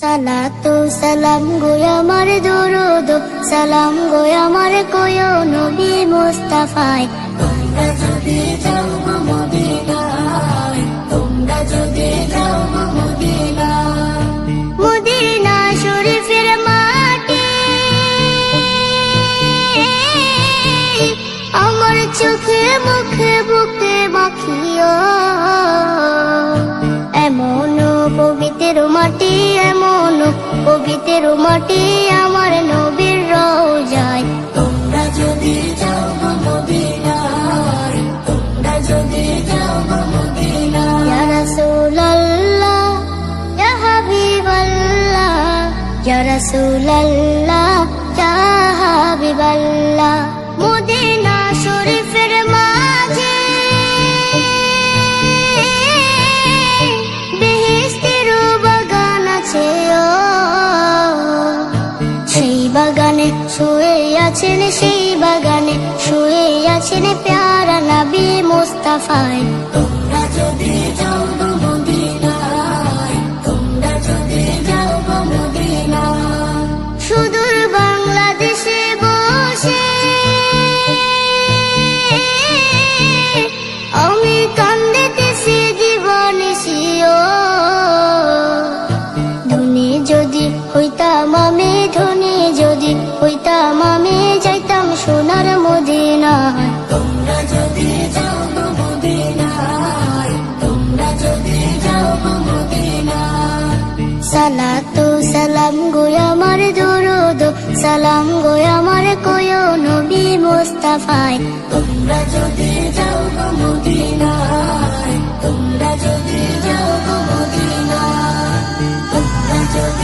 সালাতু সালাম গো আমার দরুদ সালাম গো আমার কোয় নবী মুস্তাফায়। তোমরা যদি যাও মদিনায় তোমরা যদি যাও মদিনায়। মদিনা শরীফের মাটি আমার চোখে মুখে বুকে মাখিও এমন পবিত্র মাটি পবিত্র মাটি আমার নবীর রোজায়। তোমরা যদি যাও মদিনায় তোমরা যদি যাও মদিনায়। ইয়া রাসূলুল্লাহ ইয়া হাবিবাল্লাহ ইয়া রাসূলুল্লাহ। বাগানে শুয়ে আছেন সেই বাগানে শুয়ে আছেন প্যারা নবী মুস্তাফায়। তোমরা যদি সালাতু সালাম গো আমার দরুদ, সালাম গো আমার কোয় নবী মুস্তাফায়। তোমরা যদি যাও গো মদিনায়, তোমরা যদি যাও গো মদিনায়, তোমরা যদি